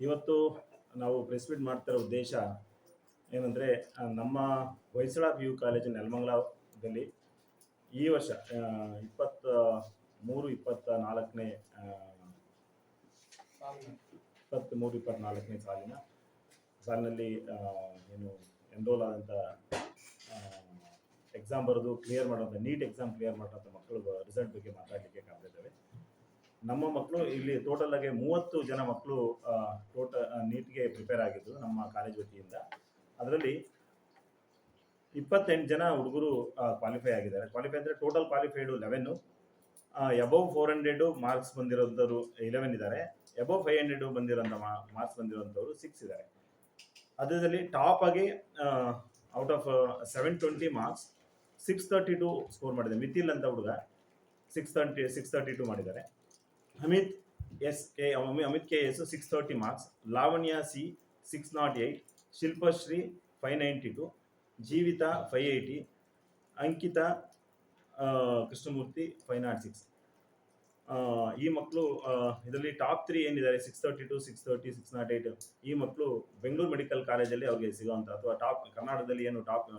ಇವತ್ತು ನಾವು press meet ಮಾಡ್ತಿರೋ ಉದ್ದೇಶ ಏನಂದರೆ ನಮ್ಮ ಹೊಯ್ಸಳ ಪಿ ಯು ಕಾಲೇಜು ನೆಲಮಂಗಲದಲ್ಲಿ ಈ ವರ್ಷ ಇಪ್ಪತ್ತ ಮೂರು ಇಪ್ಪತ್ತ ನಾಲ್ಕನೇ ಇಪ್ಪತ್ತ್ಮೂರು ಇಪ್ಪತ್ತ್ನಾಲ್ಕನೇ ಸಾಲಿನ, ಸಾಲಿನಲ್ಲಿ ಏನು ಎನ್ರೋಲ್ ಆದಂಥ ಎಕ್ಸಾಮ್ ಬರೆದು ಕ್ಲಿಯರ್ ಮಾಡೋಂಥ ನೀಟ್ ಎಕ್ಸಾಮ್ ಕ್ಲಿಯರ್ ಮಾಡೋಂಥ ಮಕ್ಕಳು ರಿಸಲ್ಟ್ ಬಗ್ಗೆ ಮಾತಾಡಲಿಕ್ಕೆ ಕಾಯ್ತಿದ್ದೇವೆ ನಮ್ಮ ಮಕ್ಕಳು ಇಲ್ಲಿ ಟೋಟಲ್ ಆಗಿ ಮೂವತ್ತು ಜನ ಮಕ್ಕಳು ಟೋಟ ನೀಟ್ಗೆ ಪ್ರಿಪೇರ್ ಆಗಿದ್ದು ನಮ್ಮ ಕಾಲೇಜ್ ವತಿಯಿಂದ. ಅದರಲ್ಲಿ ಇಪ್ಪತ್ತೆಂಟು ಜನ ಹುಡುಗರು ಕ್ವಾಲಿಫೈ ಆಗಿದ್ದಾರೆ. ಕ್ವಾಲಿಫೈ ಅಂದರೆ total qualified eleven above four hundred marks ಬಂದಿರೋಂಥವ್ರು eleven ಇದ್ದಾರೆ. ಎಬೋವ್ ಫೈವ್ ಹಂಡ್ರೆಡು ಬಂದಿರೋಂಥ ಮಾರ್ಕ್ಸ್ ಬಂದಿರೋಂಥವ್ರು ಸಿಕ್ಸ್ ಇದ್ದಾರೆ. ಅದರಲ್ಲಿ ಟಾಪ್ ಆಗಿ out of seven twenty marks six thirty two score ಮಾಡಿದೆ ಮಿಥಿಲ್ ಅಂತ ಹುಡುಗ six thirty six thirty two ಮಾಡಿದ್ದಾರೆ. Amit S K Amit K S six thirty marks Lavanya C six nought eight Shilpashree five ninety two Jeevitha five eighty Ankita Krishnamurthy five nought six ಈ ಮಕ್ಕಳು ಇದರಲ್ಲಿ top three ಏನಿದ್ದಾರೆ? Six thirty two six thirty six nought eight ಈ ಮಕ್ಕಳು Bengaluru medical ಕಾಲೇಜಲ್ಲಿ ಅವ್ರಿಗೆ ಸಿಗೋವಂಥ ಅಥವಾ top ಕರ್ನಾಟಕದಲ್ಲಿ ಏನು ಟಾಪ್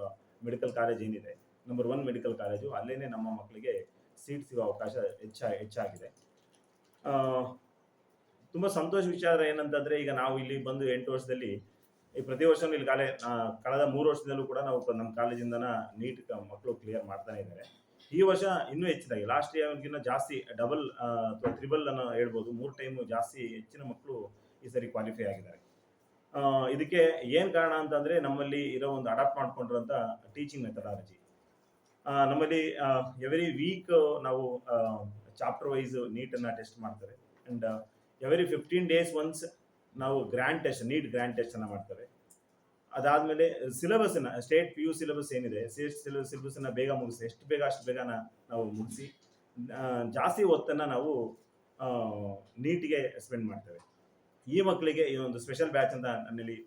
ಮೆಡಿಕಲ್ ಕಾಲೇಜ್ ಏನಿದೆ? ನಂಬರ್ ಒನ್ ಮೆಡಿಕಲ್ ಕಾಲೇಜು ಅಲ್ಲೇ ನಮ್ಮ ಮಕ್ಕಳಿಗೆ ಸೀಟ್ ಸಿಗೋ ಅವಕಾಶ ಹೆಚ್ಚ, ಹೆಚ್ಚಾಗಿದೆ. ತುಂಬ ಸಂತೋಷ ವಿಚಾರ ಏನಂತಂದರೆ, ಈಗ ನಾವು ಇಲ್ಲಿ ಬಂದು ಎಂಟು ವರ್ಷದಲ್ಲಿ, ಈ ಪ್ರತಿ ವರ್ಷ ಇಲ್ಲಿ ಕಾಲೇ ಕಳೆದ ಮೂರು ವರ್ಷದಲ್ಲೂ ಕೂಡ ನಾವು ನಮ್ಮ ಕಾಲೇಜಿಂದನ ನೀಟ್ ಮಕ್ಕಳು ಕ್ಲಿಯರ್ ಮಾಡ್ತಾನೆ ಇದ್ದಾರೆ. ಈ ವರ್ಷ ಇನ್ನೂ ಹೆಚ್ಚಿದಾಗಿ ಲಾಸ್ಟ್ ಇಯರ್ಗಿಂತ ಜಾಸ್ತಿ ಡಬಲ್ ಅಥವಾ ತ್ರಿಬಲ್ ಅನ್ನು ಹೇಳ್ಬೋದು, ಮೂರು ಟೈಮು ಜಾಸ್ತಿ ಹೆಚ್ಚಿನ ಮಕ್ಕಳು ಈ ಸರಿ ಕ್ವಾಲಿಫೈ ಆಗಿದ್ದಾರೆ. ಇದಕ್ಕೆ ಏನು ಕಾರಣ ಅಂತಂದರೆ, ನಮ್ಮಲ್ಲಿ ಇರೋ ಒಂದು ಅಡಾಪ್ಟ್ ಮಾಡ್ಕೊಂಡಿರುವಂತ ಟೀಚಿಂಗ್ ಮೆಥಡಾಲಜಿ ನಮ್ಮಲ್ಲಿ ಎವ್ರಿ ವೀಕ್ ನಾವು ಚಾಪ್ಟರ್ ವೈಸ್ ನೀಟನ್ನು ಟೆಸ್ಟ್ ಮಾಡ್ತಾರೆ. And every fifteen days once ನಾವು ಗ್ರ್ಯಾಂಡ್ ಟೆಸ್ಟ್ ನೀಟ್ ಗ್ರ್ಯಾಂಡ್ ಟೆಸ್ಟನ್ನು ಮಾಡ್ತಾರೆ. ಅದಾದಮೇಲೆ ಸಿಲೆಬಸ್ಸನ್ನು ಸ್ಟೇಟ್ ಪಿ ಯು ಸಿಲೆಬಸ್ ಏನಿದೆ ಸ್ಟೇಟ್ ಸಿಲೆಬಸ್ ಸಿಲೆಬಸ್ಸನ್ನು ಬೇಗ ಮುಗಿಸಿ, ಎಷ್ಟು ಬೇಗ ಅಷ್ಟು ಬೇಗನ ನಾವು ಮುಗಿಸಿ ಜಾಸ್ತಿ ಹೊತ್ತನ್ನು ನಾವು ನೀಟಿಗೆ ಸ್ಪೆಂಡ್ ಮಾಡ್ತೇವೆ. ಈ ಮಕ್ಕಳಿಗೆ ಈ ಒಂದು ಸ್ಪೆಷಲ್ ಬ್ಯಾಚ್ ಅಂತ ನನ್ನಲ್ಲಿ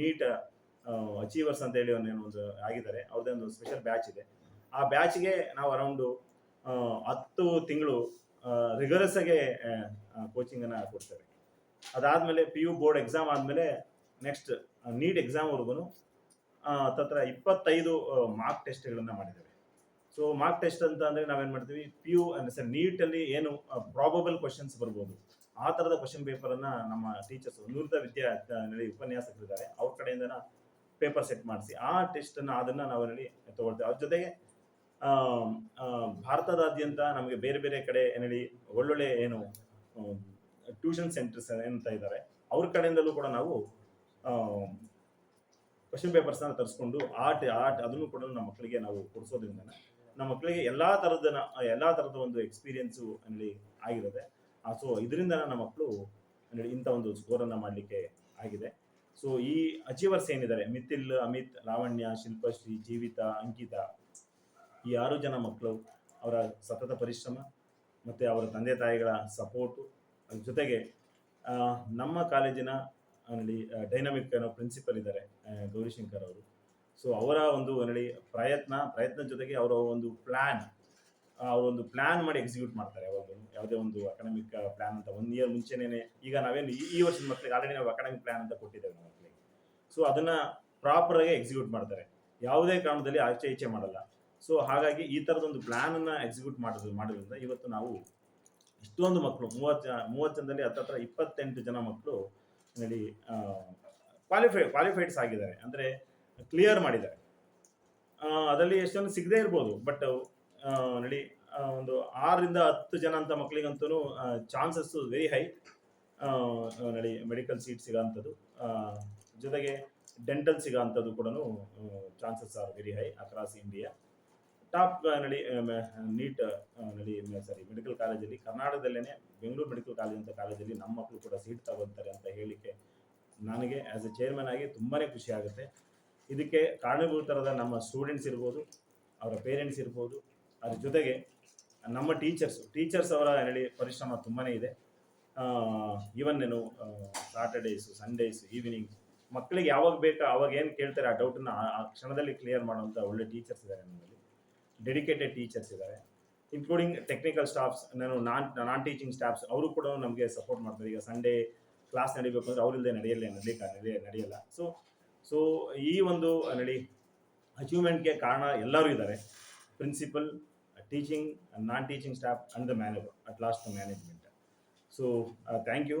ನೀಟ್ ಅಚೀವರ್ಸ್ ಅಂತ ಹೇಳಿ ಒಂದು ಆಗಿದ್ದಾರೆ, ಅವ್ರದ್ದೇ ಒಂದು ಸ್ಪೆಷಲ್ ಬ್ಯಾಚ್ ಇದೆ. ಆ ಬ್ಯಾಚ್ಗೆ ನಾವು ಅರೌಂಡು ಹತ್ತು ತಿಂಗಳು ರಿಗರಸ್ ಆಗಿ ಕೋಚಿಂಗನ್ನು ಕೊಡ್ತಾರೆ. ಅದಾದಮೇಲೆ ಪಿ ಯು ಬೋರ್ಡ್ ಎಕ್ಸಾಮ್ ಆದಮೇಲೆ ನೆಕ್ಸ್ಟ್ ನೀಟ್ ಎಕ್ಸಾಮ್ವರೆಗೂ ತತ್ರ ಇಪ್ಪತ್ತೈದು ಮಾರ್ಕ್ ಟೆಸ್ಟ್ಗಳನ್ನು ಮಾಡಿದ್ದಾರೆ. ಸೊ ಮಾರ್ಕ್ ಟೆಸ್ಟ್ ಅಂತ ಅಂದರೆ ನಾವೇನು ಮಾಡ್ತೀವಿ? ಪಿ ಯು ಸರ್ ನೀಟಲ್ಲಿ ಏನು ಪ್ರಾಬಬಲ್ ಕ್ವಶನ್ಸ್ ಬರ್ಬೋದು. ಆ ಥರದ ಕ್ವಶನ್ ಪೇಪರನ್ನು ನಮ್ಮ ಟೀಚರ್ಸ್ ನುರಿತ ವಿದ್ಯಾ ನಲ್ಲಿ ಉಪನ್ಯಾಸಕರಿದ್ದಾರೆ. ಅವ್ರ ಕಡೆಯಿಂದ ಪೇಪರ್ ಸೆಟ್ ಮಾಡಿಸಿ, ಆ ಟೆಸ್ಟನ್ನು ಅದನ್ನು ನಾವು ಅಲ್ಲಿ ತಗೊಳ್ತೇವೆ. ಅದ್ರ ಜೊತೆಗೆ ಭಾರತದಾದ್ಯಂತ ನಮಗೆ ಬೇರೆ ಬೇರೆ ಕಡೆ ಏನೇಳಿ ಒಳ್ಳೊಳ್ಳೆ ಏನು ಟ್ಯೂಷನ್ ಸೆಂಟರ್ಸ್ ಅಂತ ಇದ್ದಾರೆ ಅವ್ರ ಕಡೆಯಿಂದಲೂ ಕೂಡ ನಾವು ಕ್ವಶನ್ ಪೇಪರ್ಸ್ನ ತರಿಸ್ಕೊಂಡು ಆರ್ಟ್ ಆರ್ಟ್ ಅದನ್ನು ಕೂಡ ನಮ್ಮ ಮಕ್ಕಳಿಗೆ ನಾವು ಕೊಡಿಸೋದ್ರಿಂದ ನಮ್ಮ ಮಕ್ಕಳಿಗೆ ಎಲ್ಲ ಥರದ ಎಲ್ಲ ಥರದ ಒಂದು ಎಕ್ಸ್ಪೀರಿಯನ್ಸು ಅಲ್ಲಿ ಆಗಿರುತ್ತೆ ಸೊ ಇದರಿಂದ ನಮ್ಮ ಮಕ್ಕಳು ಇಂಥ ಒಂದು ಸ್ಕೋರನ್ನು ಮಾಡಲಿಕ್ಕೆ ಆಗಿದೆ. ಸೊ ಈ ಅಚೀವರ್ಸ್ ಏನಿದ್ದಾರೆ? ಮಿಥಿಲ್, ಅಮಿತ್, ಲಾವಣ್ಯ, ಶಿಲ್ಪಶ್ರೀ, ಜೀವಿತ, ಅಂಕಿತಾ ಈ ಆರು ಜನ ಮಕ್ಕಳು, ಅವರ ಸತತ ಪರಿಶ್ರಮ ಮತ್ತು ಅವರ ತಂದೆ ತಾಯಿಗಳ ಸಪೋರ್ಟು ಜೊತೆಗೆ ನಮ್ಮ ಕಾಲೇಜಿನ ಅಲ್ಲಿ ಡೈನಾಮಿಕ್ ಏನೋ ಪ್ರಿನ್ಸಿಪಲ್ ಇದ್ದಾರೆ ಗೌರಿಶಂಕರ್ ಅವರು. ಸೊ ಅವರ ಒಂದು ಏನಲ್ಲಿ ಪ್ರಯತ್ನ, ಪ್ರಯತ್ನದ ಜೊತೆಗೆ ಅವರ ಒಂದು ಪ್ಲ್ಯಾನ್ ಅವರೊಂದು ಪ್ಲ್ಯಾನ್ ಮಾಡಿ ಎಕ್ಸಿಕ್ಯೂಟ್ ಮಾಡ್ತಾರೆ ಯಾವಾಗಲೂ ಯಾವುದೇ ಒಂದು ಅಕಾಡೆಮಿಕ್ ಪ್ಲ್ಯಾನ್ ಅಂತ ಒನ್ ಇಯರ್ ಮುಂಚೆನೇ ಈಗ ನಾವೇನು ಈ ಈ ವರ್ಷದ ಮಕ್ಕಳಿಗೆ ಆಲ್ರೆಡಿ ನಾವು ಅಕಾಡೆಮಿಕ್ ಪ್ಲ್ಯಾನ್ ಅಂತ ಕೊಟ್ಟಿದ್ದೇವೆ ನಮ್ಮ ಮಕ್ಕಳಿಗೆ ಸೊ ಅದನ್ನು ಪ್ರಾಪರಾಗಿ ಎಕ್ಸಿಕ್ಯೂಟ್ ಮಾಡ್ತಾರೆ. ಯಾವುದೇ ಕಾರಣದಲ್ಲಿ ಆಚೆ ಈಚೆ ಮಾಡಲ್ಲ. ಸೊ ಹಾಗಾಗಿ ಈ ಥರದೊಂದು ಪ್ಲ್ಯಾನನ್ನು ಎಕ್ಸಿಕ್ಯೂಟ್ ಮಾಡೋದು, ಮಾಡೋದ್ರಿಂದ ಇವತ್ತು ನಾವು ಇಷ್ಟೊಂದು ಮಕ್ಕಳು ಮೂವತ್ತು ಜನ ಮೂವತ್ತು ಜನದಲ್ಲಿ ಹತ್ತತ್ರ ಇಪ್ಪತ್ತೆಂಟು ಜನ ಮಕ್ಕಳು ನೋಡಿ ಕ್ವಾಲಿಫೈ ಕ್ವಾಲಿಫೈಡ್ಸ್ ಆಗಿದ್ದಾರೆ. ಅಂದರೆ ಕ್ಲಿಯರ್ ಮಾಡಿದ್ದಾರೆ. ಅದರಲ್ಲಿ ಎಷ್ಟೊಂದು ಸಿಗದೇ ಇರ್ಬೋದು ಬಟ್ ನಡಿ ಒಂದು ಆರರಿಂದ ಹತ್ತು ಜನ ಅಂತ ಮಕ್ಕಳಿಗಂತೂ ಚಾನ್ಸಸ್ಸು ವೆರಿ ಹೈ ನಡಿ ಮೆಡಿಕಲ್ ಸೀಟ್ ಸಿಗೋಂಥದ್ದು ಜೊತೆಗೆ ಡೆಂಟಲ್ ಸಿಗೋಂಥದ್ದು ಕೂಡ chances are very high across India top ನಡಿ ನೀಟ್ ನಡಿ ಸಾರಿ. ಮೆಡಿಕಲ್ ಕಾಲೇಜಲ್ಲಿ ಕರ್ನಾಟಕದಲ್ಲೇ ಬೆಂಗಳೂರು ಮೆಡಿಕಲ್ ಕಾಲೇಜ್ ಅಂತ ಕಾಲೇಜಲ್ಲಿ ನಮ್ಮ ಮಕ್ಕಳು ಕೂಡ ಸೀಟ್ ತಗೊಳ್ತಾರೆ ಅಂತ ಹೇಳಿಕೆ ನನಗೆ ಆ್ಯಸ್ ಎ ಚೇರ್ಮನ್ ಆಗಿ ತುಂಬಾ ಖುಷಿ ಆಗುತ್ತೆ. ಇದಕ್ಕೆ ಕಾರಣಭೂತರಾದ ನಮ್ಮ ಸ್ಟೂಡೆಂಟ್ಸ್ ಇರ್ಬೋದು, ಅವರ ಪೇರೆಂಟ್ಸ್ ಇರ್ಬೋದು, ಅದ್ರ ಜೊತೆಗೆ ನಮ್ಮ ಟೀಚರ್ಸು ಟೀಚರ್ಸ್ ಅವರ ಹೇಳಿ ಪರಿಶ್ರಮ ತುಂಬಾ ಇದೆ. ಈವನ್ ಏನು ಸಾಟರ್ಡೇಸು ಸಂಡೇಸ್ ಈವ್ನಿಂಗ್ ಮಕ್ಕಳಿಗೆ ಯಾವಾಗ ಬೇಕಾ, ಅವಾಗ ಏನು ಕೇಳ್ತಾರೆ ಆ ಡೌಟನ್ನು ಆ ಕ್ಷಣದಲ್ಲಿ ಕ್ಲಿಯರ್ ಮಾಡುವಂಥ ಒಳ್ಳೆ ಟೀಚರ್ಸ್ ಇದ್ದಾರೆ ನಮ್ಮಲ್ಲಿ. ಡೆಡಿಕೇಟೆಡ್ ಟೀಚರ್ಸ್ ಇದ್ದಾರೆ ಇನ್ಕ್ಲೂಡಿಂಗ್ ಟೆಕ್ನಿಕಲ್ ಸ್ಟಾಫ್ಸ್ ನಾನು ನಾನ್ ನಾನ್ ಟೀಚಿಂಗ್ ಸ್ಟಾಫ್ಸ್ ಅವರು ಕೂಡ ನಮಗೆ ಸಪೋರ್ಟ್ ಮಾಡ್ತಾರೆ. ಈಗ ಸಂಡೇ ಕ್ಲಾಸ್ ನಡಿಬೇಕು ಅಂದರೆ ಅವರಿಲ್ಲದೆ ನಡೆಯಲ್ಲ ನಡೀಲಿಕ್ಕೆ ನಡೆಯ ನಡೆಯಲ್ಲ. ಸೊ ಸೊ ಈ ಒಂದು, ನಡಿ ಅಚೀವ್ಮೆಂಟ್ಗೆ ಕಾರಣ ಎಲ್ಲರೂ ಇದ್ದಾರೆ principal teaching non teaching staff and the manager at last management so thank you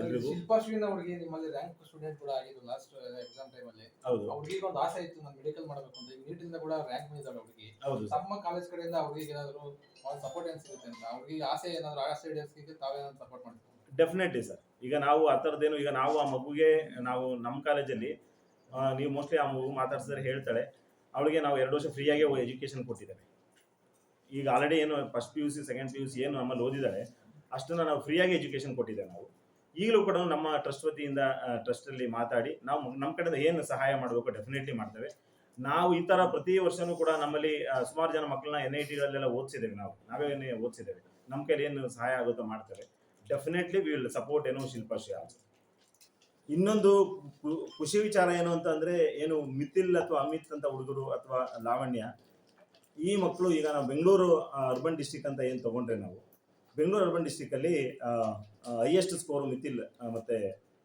ಎಲ್ರಿಗೂ. ಶಿಲ್ಪಾಶ್ವಿನ ಹುಡುಗಿ ನಿಮ್ಮಲ್ಲಿ ರ್ಯಾಂಕ್ ಸ್ಟೂಡೆಂಟ್ ಕೂಡ ಆಗಿದ್ದು ಲಾಸ್ಟ್ ಎಕ್ಸಾಮ್ ಟೈಮ್ ಅಲ್ಲಿ. ಹೌದು. ಹುಡುಗಿಗೆ ಒಂದು ಆಸೆ ಇತ್ತು ನಾನು ಮೆಡಿಕಲ್ ಮಾಡಬೇಕು ಅಂತ. ಈಗ ನೀಟಿಂದ ಕೂಡ ರ್ಯಾಂಕ್ ಬಂದಿದ್ದಾಳೆ ಹುಡುಗಿ ಹೌದು. ತಮ್ಮ ಕಾಲೇಜ್ ಕಡೆಯಿಂದ ಹುಡುಗಿಗೆ ಏನಾದ್ರು ಸಪೋರ್ಟ್ ಏನ್ ಸಿಗುತ್ತೆ ಅಂತ. ಹುಡುಗಿಗೆ ಆಸೆ ಏನಾದ್ರು ಆಸೆ ಈಡೇರಿಸಲಿಕ್ಕೆ ತಾವೇನಾದ್ರು ಸಪೋರ್ಟ್ ಮಾಡ್ತೀವಿ ಡೆಫಿನೆಟ್ಲಿ ಸರ್ ಈಗ ನಾವು ಆ ಥರದ್ದೇನು ಈಗ ನಾವು ಆ ಮಗುಗೆ ನಾವು ನಮ್ಮ ಕಾಲೇಜಲ್ಲಿ ನೀವು ಮೋಸ್ಟ್ಲಿ ಆ ಮಗು ಮಾತಾಡ್ಸಿದ್ರೆ ಹೇಳ್ತಾಳೆ ಅವಳಿಗೆ ನಾವು ಎರಡು ವರ್ಷ ಫ್ರೀಯಾಗಿ ಎಜುಕೇಷನ್ ಕೊಟ್ಟಿದ್ದೇವೆ. ಈಗ ಆಲ್ರೆಡಿ ಏನು first P U C second P U C ಏನು ನಮ್ಮಲ್ಲಿ ಓದಿದ್ದಾಳೆ ಅಷ್ಟನ್ನು ನಾವು ಫ್ರೀಯಾಗಿ ಎಜುಕೇಷನ್ ಕೊಟ್ಟಿದ್ದೇವೆ ನಾವು. ಈಗಲೂ ಕೂಡ ನಮ್ಮ ಟ್ರಸ್ಟ್ ವತಿಯಿಂದ ಟ್ರಸ್ಟಲ್ಲಿ ಮಾತಾಡಿ ನಾವು ನಮ್ಮ ಕಡೆಯಿಂದ ಏನು ಸಹಾಯ ಮಾಡಬೇಕು ಡೆಫಿನೆಟ್ಲಿ ಮಾಡ್ತೇವೆ. ನಾವು ಈ ಥರ ಪ್ರತಿ ವರ್ಷನೂ ಕೂಡ ನಮ್ಮಲ್ಲಿ ಸುಮಾರು ಜನ ಮಕ್ಕಳನ್ನ ಎನ್ ಐ ಟಿಗಳಲ್ಲೆಲ್ಲ ಓದಿಸಿದ್ದೇವೆ ನಾವು. ನಾವೇನೇ ಓದಿಸಿದ್ದೇವೆ. ನಮ್ಮ ಕೈಲಿ ಏನು ಸಹಾಯ ಆಗುತ್ತೋ ಮಾಡ್ತೇವೆ. ಡೆಫಿನೆಟ್ಲಿ ವಿ ವಿಲ್ ಸಪೋರ್ಟ್ ಏನು ಶಿಲ್ಪಾಶ್ರೀ ಆಲ್ಸೋ ಇನ್ನೊಂದು ಖುಷಿ ವಿಚಾರ ಏನು ಅಂತಂದ್ರೆ ಏನು ಮಿಥಿಲ್ ಅಥವಾ ಅಮಿತ್ ಅಂತ ಹುಡುಗರು ಅಥವಾ ಲಾವಣ್ಯ, ಈ ಮಕ್ಕಳು ಈಗ ನಾವು ಬೆಂಗಳೂರು ಅರ್ಬನ್ ಡಿಸ್ಟಿಕ್ ಅಂತ ಏನು ತಗೊಂಡ್ರೆ ನಾವು ಬೆಂಗಳೂರು ಅರ್ಬನ್ ಡಿಸ್ಟಿಕಲ್ಲಿ ಹೈಯೆಸ್ಟ್ ಸ್ಕೋರ್ ಮಿಥಿಲ್ ಮತ್ತು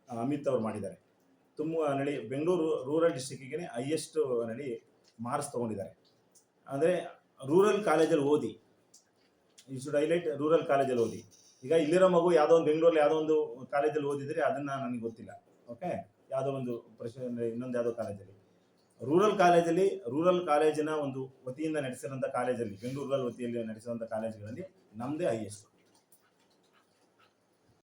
ಅಮಿತ್ ಅವರು ಮಾಡಿದ್ದಾರೆ. ತುಂಬ ನಡಿ, ಬೆಂಗಳೂರು ರೂರಲ್ ಡಿಸ್ಟಿಕ್ಕಿಗೆ ಹೈಯೆಸ್ಟ್ ನಡಿ ಮಾರ್ಕ್ಸ್ ತೊಗೊಂಡಿದ್ದಾರೆ. ಅಂದರೆ ರೂರಲ್ ಕಾಲೇಜಲ್ಲಿ ಓದಿ ಯು ಶುಡ್ ಹೈಲೈಟ್ ರೂರಲ್ ಕಾಲೇಜಲ್ಲಿ ಓದಿ. ಈಗ ಇಲ್ಲಿರೋ ಮಗು ಯಾವುದೋ ಒಂದು ಬೆಂಗಳೂರಲ್ಲಿ ಯಾವುದೋ ಒಂದು ಕಾಲೇಜಲ್ಲಿ ಓದಿದ್ರೆ ಅದನ್ನ ನನಗೆ ಗೊತ್ತಿಲ್ಲ ಓಕೆ ಯಾವುದೋ ಒಂದು ಪ್ರಶ್ನೆ ಇನ್ನೊಂದು ಯಾವುದೋ ಕಾಲೇಜಲ್ಲಿ ರೂರಲ್ ಕಾಲೇಜಲ್ಲಿ ರೂರಲ್ ಕಾಲೇಜಿನ ಒಂದು ವತಿಯಿಂದ ನಡೆಸಿರೋಂಥ ಕಾಲೇಜಲ್ಲಿ ಬೆಂಗಳೂರು ರೂರಲ್ ವತಿಯಲ್ಲಿ ನಡೆಸಿರೋಂಥ ಕಾಲೇಜುಗಳಲ್ಲಿ ನಮ್ಮದೇ ಹೈಯೆಸ್ಟ್